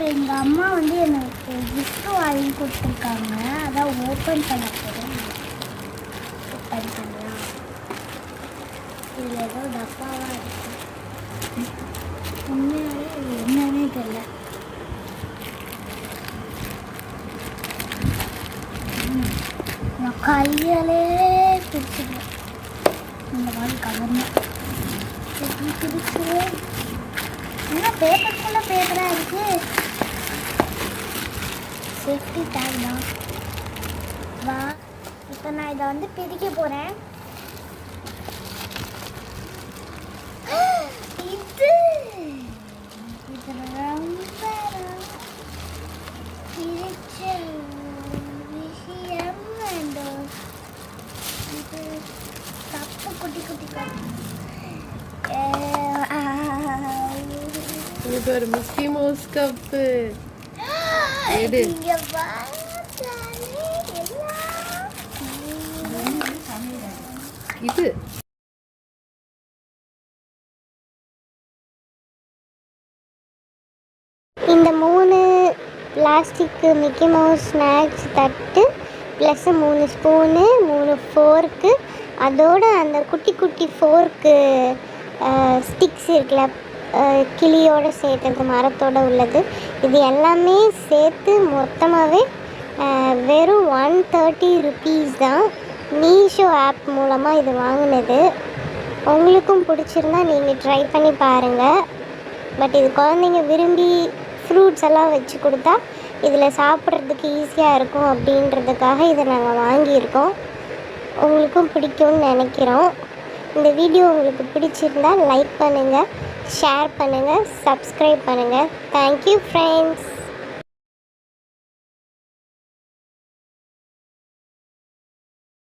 இப்போ எங்கள் அம்மா வந்து எனக்கு கிஃப்ட் வாங்கி கொடுத்துருக்காங்க. அதான் ஓப்பன் பண்ண போகிறேன் ஓப்பன் பண்ணலாம். இதில் ஏதோ டப்பாவாக இருக்கு. உண்மையாகவே என்னன்னே தெரியல. ம், நான் கையாலே பிடிச்சிடுவேன் இந்த மாதிரி கவர்னா பிடிச்சிருவேன்? இன்னும் பேப்பர் ஃபுல்லாக பேப்பராக இருக்குது சேஃப்டி டேக் தான். வா இப்போ நான் இதை வந்து பிரிக்க போகிறேன் இது இது ரொம்ப பிரிச்ச விஷயம் வேண்டும் இது தப்பு குட்டி குட்டி இது ஒரு மிக்கி மவுஸ் கப்பு. இது. இந்த மூணு பிளாஸ்டிக்கு மிக்கி மவுஸ் ஸ்நாக்ஸ் தட்டு ப்ளஸ் மூணு ஸ்பூனு மூணு ஃபோர்க்கு அதோட அந்த குட்டி குட்டி ஃபோர்க்கு ஸ்டிக்ஸ் இருக்குல்ல கிளியோடு சேர்த்தது மரத்தோட உள்ளது. இது எல்லாமே சேர்த்து மொத்தமாகவே வெறும் ஒன் தேர்ட்டி ருபீஸ் தான் மீஷோ ஆப் மூலமாக இது வாங்கினது. உங்களுக்கும் பிடிச்சிருந்தா நீங்கள் ட்ரை பண்ணி பாருங்கள் பட் இது குழந்தைங்க விரும்பி ஃப்ரூட்ஸ் எல்லாம் வச்சு கொடுத்தா இதில் சாப்பிட்றதுக்கு ஈஸியாக இருக்கும் அப்படின்றதுக்காக இதை நாங்கள் வாங்கியிருக்கோம். உங்களுக்கும் பிடிக்கும்னு நினைக்கிறோம். இந்த வீடியோ உங்களுக்கு பிடிச்சிருந்தா லைக் பண்ணுங்கள் ஷேர் பண்ணுங்கள் சப்ஸ்கிரைப் பண்ணுங்கள் தேங்க்யூ ஃப்ரெண்ட்ஸ்